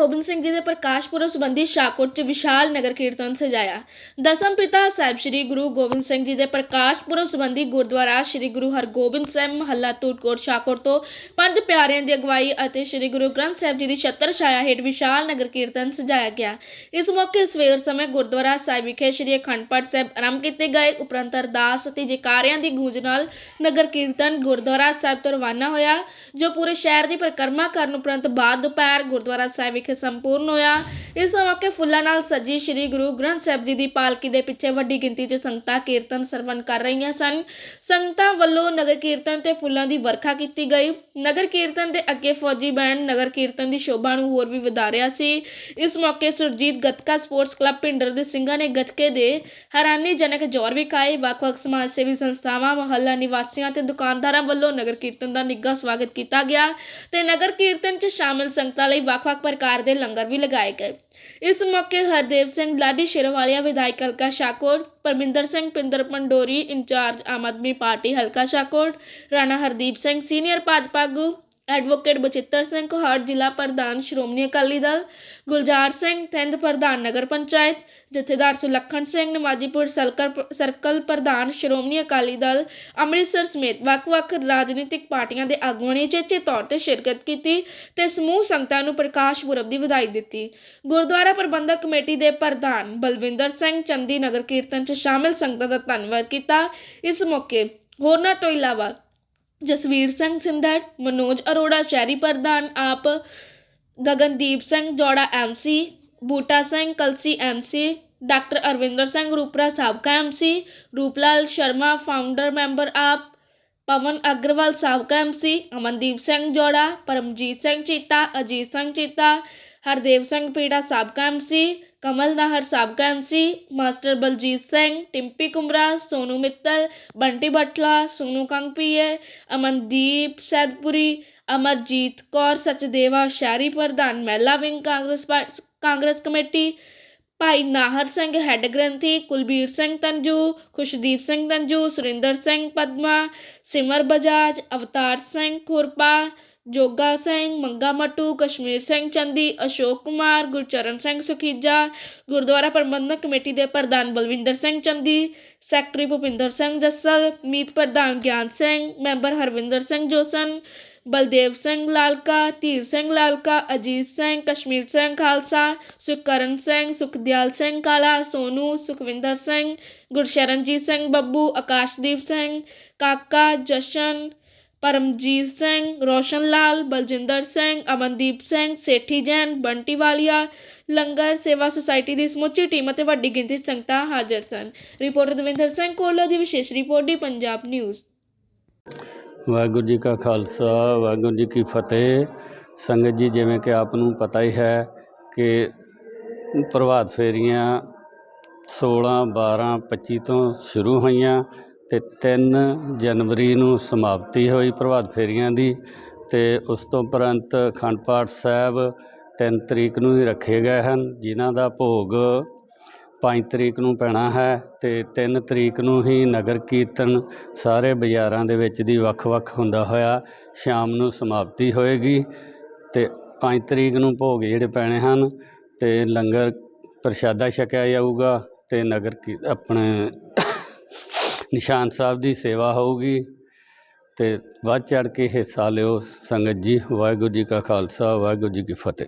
ਗੋਬਿੰਦ ਸਿੰਘ ਜੀ ਦੇ ਪ੍ਰਕਾਸ਼ ਪੁਰਬ ਸੰਬੰਧੀ ਸ਼ਾਹਕੋਟ 'ਚ ਵਿਸ਼ਾਲ ਨਗਰ ਕੀਰਤਨ ਸਜਾਇਆ। ਦਸਮ ਪਿਤਾ ਸਾਹਿਬ ਸ੍ਰੀ ਗੁਰੂ ਗੋਬਿੰਦ ਸਿੰਘ ਜੀ ਦੇ ਪ੍ਰਕਾਸ਼ ਪੁਰਬ ਸੰਬੰਧੀ ਗੁਰਦੁਆਰਾ ਸ੍ਰੀ ਗੁਰੂ ਹਰਗੋਬਿੰਦ ਸਾਹਿਬ ਮਹੱਲਾ ਟੂਟਕੋਟ ਸ਼ਾਹਕੋਟ ਤੋਂ ਪੰਜ ਪਿਆਰਿਆਂ ਦੀ ਅਗਵਾਈ ਅਤੇ ਸ੍ਰੀ ਗੁਰੂ ਗ੍ਰੰਥ ਸਾਹਿਬ ਜੀ ਦੀ ਛਤਰ ਛਾਇਆ ਹੇਠ ਵਿਸ਼ਾਲ ਨਗਰ ਕੀਰਤਨ ਸਜਾਇਆ ਗਿਆ। ਇਸ ਮੌਕੇ ਸਵੇਰ ਸਮੇਂ ਗੁਰਦੁਆਰਾ ਸਾਹਿਬ ਵਿਖੇ ਸ੍ਰੀ ਅਖੰਡ ਪਾਠ ਸਾਹਿਬ ਆਰੰਭ ਕੀਤੇ ਗਏ। ਉਪਰੰਤ ਅਰਦਾਸ ਅਤੇ ਜੈਕਾਰਿਆਂ ਦੀ ਗੂੰਜ ਨਾਲ ਨਗਰ ਕੀਰਤਨ ਗੁਰਦੁਆਰਾ ਸਾਹਿਬ ਤੋਂ ਰਵਾਨਾ ਹੋਇਆ, ਜੋ ਪੂਰੇ ਸ਼ਹਿਰ ਦੀ ਪਰਿਕਰਮਾ ਕਰਨ ਉਪਰੰਤ ਬਾਅਦ ਦੁਪਹਿਰ ਗੁਰਦੁਆਰਾ ਸਾਹਿਬ ਵਿਖੇ ਸੰਪੂਰਨ ਹੋਇਆ। ਇਸ ਮੌਕੇ ਫੁੱਲਾਂ ਨਾਲ ਸਜੀ ਸ੍ਰੀ ਗੁਰੂ ਗ੍ਰੰਥ ਸਾਹਿਬ ਜੀ ਦੀ ਪਾਲਕੀ ਦੇ ਪਿੱਛੇ ਵੱਡੀ ਗਿਣਤੀ 'ਚ ਸੰਗਤਾਂ ਕੀਰਤਨ ਸਰਵਨ ਕਰ ਰਹੀਆਂ ਸਨ। ਸੰਗਤਾਂ ਵੱਲੋਂ ਨਗਰ ਕੀਰਤਨ ਤੇ ਫੁੱਲਾਂ ਦੀ ਵਰਖਾ ਕੀਤੀ ਗਈ। ਨਗਰ ਕੀਰਤਨ ਦੇ ਅੱਗੇ ਫੌਜੀ ਬੈਂਡ ਨਗਰ ਕੀਰਤਨ ਦੀ ਸ਼ੋਭਾ ਨੂੰ ਹੋਰ ਵੀ ਵਧਾ ਰਿਹਾ ਸੀ। ਇਸ ਮੌਕੇ ਸੁਰਜੀਤ ਗੱਤਕਾ ਸਪੋਰਟਸ ਕਲੱਬ ਪਿੰਡਰ ਦੇ ਸਿੰਘਾਂ ਨੇ ਗੱਤਕੇ ਦੇ ਹੈਰਾਨੀਜਨਕ ਜੋਰ ਵਿਖਾਏ ਵੱਖ-ਵੱਖ ਸਮਾਜ ਸੇਵੀ ਸੰਸਥਾਵਾਂ, ਮੁਹੱਲਾ ਨਿਵਾਸੀਆਂ ਤੇ ਦੁਕਾਨਦਾਰਾਂ ਵੱਲੋਂ ਨਗਰ ਕੀਰਤਨ ਦਾ ਨਿੱਘਾ ਸਵਾਗਤ ਕੀਤਾ ਗਿਆ ਤੇ ਨਗਰ ਕੀਰਤਨ 'ਚ ਸ਼ਾਮਲ ਸੰਗਤਾਂ ਲਈ ਵੱਖ-ਵੱਖ ਪ੍ਰਕਾਰ ਦੇ ਲੰਗਰ ਵੀ ਲਗਾਏ ਗਏ। ਇਸ ਮੌਕੇ ਹਰਦੇਵ ਸਿੰਘ ਲਾਡੀ ਸ਼ੇਰਵਾਲੀਆ, ਵਿਧਾਇਕ ਹਲਕਾ ਸ਼ਾਕੋਟ ਪਰਮਿੰਦਰ ਸਿੰਘ, ਪਿੰਦਰ ਪੰਡੋਰੀ, ਇੰਚਾਰਜ ਆਮ ਆਦਮੀ ਪਾਰਟੀ ਹਲਕਾ ਸ਼ਾਕੋਟ ਰਾਣਾ ਹਰਦੀਪ ਸਿੰਘ ਸੀਨੀਅਰ ਭਾਜਪਾ ਆਗੂ ਐਡਵੋਕੇਟ ਬਚਿੱਤਰ ਸਿੰਘ ਕੋਹਾੜ, ਜ਼ਿਲ੍ਹਾ ਪ੍ਰਧਾਨ ਸ਼੍ਰੋਮਣੀ ਅਕਾਲੀ ਦਲ ਗੁਲਜ਼ਾਰ ਸਿੰਘ ਥਿੰਦ ਪ੍ਰਧਾਨ ਨਗਰ ਪੰਚਾਇਤ, ਜਥੇਦਾਰ ਸੁਲੱਖਣ ਸਿੰਘ, ਨਵਾਜੀਪੁਰ ਸਰਕਲ ਸਰਕਲ ਪ੍ਰਧਾਨ ਸ਼੍ਰੋਮਣੀ ਅਕਾਲੀ ਦਲ, ਅੰਮ੍ਰਿਤਸਰ ਸਮੇਤ ਵੱਖ-ਵੱਖ ਰਾਜਨੀਤਿਕ ਪਾਰਟੀਆਂ ਦੇ ਆਗੂਆਂ ਨੇ ਚੇਚੇ ਤੌਰ ਤੇ ਸ਼ਿਰਕਤ ਕੀਤੀ ਤੇ ਸਮੂਹ ਸੰਗਤਾਂ ਨੂੰ ਪ੍ਰਕਾਸ਼ ਪੁਰਬ ਦੀ ਵਧਾਈ ਦਿੱਤੀ। ਗੁਰਦੁਆਰਾ ਪ੍ਰਬੰਧਕ ਕਮੇਟੀ ਦੇ ਪ੍ਰਧਾਨ ਬਲਵਿੰਦਰ ਸਿੰਘ ਚੰਦੀ ਨਗਰ ਕੀਰਤਨ 'ਚ ਸ਼ਾਮਿਲ ਸੰਗਤਾਂ ਦਾ ਧੰਨਵਾਦ ਕੀਤਾ। ਇਸ ਮੌਕੇ ਹੋਰਨਾਂ ਤੋਂ ਇਲਾਵਾ ਜਸਵੀਰ ਸਿੰਘ ਸਿੰਧੜ ਮਨੋਜ ਅਰੋੜਾ, ਸ਼ਹਿਰੀ ਪ੍ਰਧਾਨ AAP, Gagandeep Singh Jora MC Boota Singh, Kalsi MC doctor Arvinder Singh Rupra ਸਾਬਕਾ MC Ruplal Sharma founder member AAP, Pawan Agarwal ਸਾਬਕਾ ਐਮਸੀ ਅਮਨਦੀਪ ਸਿੰਘ ਜੋੜਾ, ਪਰਮਜੀਤ ਸਿੰਘ ਚੀਤਾ, ਅਜੀਤ ਸਿੰਘ ਚੀਤਾ, ਹਰਦੇਵ ਸਿੰਘ ਪੀੜਾ ਸਾਬਕਾ ਐਮਸੀ ਕਮਲ ਨਾਹਰ ਸਾਬਕਾ ਐਮਸੀ ਮਾਸਟਰ ਬਲਜੀਤ ਸਿੰਘ, ਟਿੰਪੀ ਕੁਮਰਾ ਸੋਨੂ ਮਿੱਤਲ, ਬੰਟੀ ਬਟਲਾ ਸੋਨੂ ਕੰਗਪੀਏ ਅਮਨਦੀਪ ਸੈਦਪੁਰੀ, ਅਮਰਜੀਤ ਕੌਰ, ਸਚਦੇਵਾ ਸ਼ਹਿਰੀ ਪ੍ਰਧਾਨ, ਮਹਿਲਾ ਵਿੰਗ ਕਾਂਗਰਸ ਪਾ- ਕਾਂਗਰਸ ਕਮੇਟੀ, ਭਾਈ ਨਾਹਰ ਸਿੰਘ ਹੈੱਡ ਗ੍ਰੰਥੀ, ਕੁਲਬੀਰ ਸਿੰਘ ਤੰਜੂ, ਖੁਸ਼ਦੀਪ ਸਿੰਘ ਤੰਜੂ, ਸੁਰਿੰਦਰ ਸਿੰਘ ਪਦਮਾ, ਸਿਮਰ ਬਜਾਜ, ਅਵਤਾਰ ਸਿੰਘ ਖੁਰਪਾ ਜੋਗਾ ਸਿੰਘ, ਮੰਗਾ ਮਟੂ, ਕਸ਼ਮੀਰ ਸਿੰਘ ਚੰਦੀ, ਅਸ਼ੋਕ ਕੁਮਾਰ, ਗੁਰਚਰਨ ਸਿੰਘ ਸੁਖੀਜਾ, ਗੁਰਦੁਆਰਾ ਪ੍ਰਬੰਧਕ ਕਮੇਟੀ ਦੇ ਪ੍ਰਧਾਨ ਬਲਵਿੰਦਰ ਸਿੰਘ ਚੰਦੀ, ਸੈਕਟਰੀ ਭੁਪਿੰਦਰ ਸਿੰਘ ਜੱਸਲ, ਮੀਤ ਪ੍ਰਧਾਨ ਗਿਆਨ ਸਿੰਘ, ਮੈਂਬਰ ਹਰਵਿੰਦਰ ਸਿੰਘ ਜੋਸਨ, ਬਲਦੇਵ ਸਿੰਘ ਲਾਲਕਾ, ਧੀਰ ਸਿੰਘ ਲਾਲਕਾ, ਅਜੀਤ ਸਿੰਘ, ਕਸ਼ਮੀਰ ਸਿੰਘ ਖਾਲਸਾ, ਸੁਖਕਰਨ ਸਿੰਘ, ਸੁਖਦਿਆਲ ਸਿੰਘ ਕਾਲਾ, ਸੋਨੂ, ਸੁਖਵਿੰਦਰ ਸਿੰਘ, ਗੁਰਸ਼ਰਨਜੀਤ ਸਿੰਘ ਬੱਬੂ, ਆਕਾਸ਼ਦੀਪ ਸਿੰਘ, ਕਾਕਾ, ਜਸ਼ਨ ਪਰਮਜੀਤ ਸਿੰਘ, ਰੋਸ਼ਨ ਲਾਲ, ਬਲਜਿੰਦਰ ਸਿੰਘ, ਅਮਨਦੀਪ ਸਿੰਘ, ਸੇਠੀ ਜੈਨ, ਬੰਟੀ ਵਾਲੀਆ, ਲੰਗਰ ਸੇਵਾ ਸੁਸਾਇਟੀ ਦੀ ਸਮੁੱਚੀ ਟੀਮ ਅਤੇ ਵੱਡੀ ਗਿਣਤੀ 'ਚ ਸੰਗਤਾਂ ਹਾਜ਼ਰ ਸਨ। ਰਿਪੋਰਟਰ ਦਵਿੰਦਰ ਸਿੰਘ ਕੋਲਾ ਦੀ ਵਿਸ਼ੇਸ਼ ਰਿਪੋਰਟ ਦੀ ਪੰਜਾਬ ਨਿਊਜ਼। ਵਾਹਿਗੁਰੂ ਜੀ ਕਾ ਖਾਲਸਾ, ਵਾਹਿਗੁਰੂ ਜੀ ਕੀ ਫਤਿਹ। ਸੰਗਤ ਜੀ, ਜਿਵੇਂ ਕਿ ਆਪ ਨੂੰ ਪਤਾ ਹੀ ਹੈ ਕਿ ਪ੍ਰਭਾਤ ਫੇਰੀਆਂ 16 12 25 ਤੋਂ ਸ਼ੁਰੂ ਹੋਈਆਂ। ਅਤੇ ਤਿੰਨ ਜਨਵਰੀ ਨੂੰ ਸਮਾਪਤੀ ਹੋਈ ਪ੍ਰਭਾਤ ਫੇਰੀਆਂ ਦੀ ਅਤੇ ਉਸ ਤੋਂ ਉਪਰੰਤ ਅਖੰਡ ਪਾਠ ਸਾਹਿਬ ਤਿੰਨ ਤਰੀਕ ਨੂੰ ਹੀ ਰੱਖੇ ਗਏ ਹਨ, ਜਿਨ੍ਹਾਂ ਦਾ ਭੋਗ ਪੰਜ ਤਰੀਕ ਨੂੰ ਪੈਣਾ ਹੈ ਅਤੇ ਤਿੰਨ ਤਰੀਕ ਨੂੰ ਹੀ ਨਗਰ ਕੀਰਤਨ ਸਾਰੇ ਬਾਜ਼ਾਰਾਂ ਦੇ ਵਿੱਚ ਦੀ ਵੱਖ-ਵੱਖ ਹੁੰਦਾ ਹੋਇਆ ਸ਼ਾਮ ਨੂੰ ਸਮਾਪਤੀ ਹੋਏਗੀ ਅਤੇ ਪੰਜ ਤਰੀਕ ਨੂੰ ਭੋਗ ਜਿਹੜੇ ਪੈਣੇ ਹਨ ਅਤੇ ਲੰਗਰ ਪ੍ਰਸ਼ਾਦਾ ਛਕਿਆ ਜਾਊਗਾ ਅਤੇ ਨਗਰ ਕੀ, ਆਪਣੇ ਨਿਸ਼ਾਨ ਸਾਹਿਬ ਦੀ ਸੇਵਾ ਹੋਊਗੀ ਤੇ ਵੱਧ ਚੜ ਕੇ ਹਿੱਸਾ ਲਿਓ ਸੰਗਤ ਜੀ, ਵਾਹਿਗੁਰੂ ਜੀ ਕਾ ਖਾਲਸਾ, ਵਾਹਿਗੁਰੂ ਜੀ ਕੀ ਫਤਿਹ।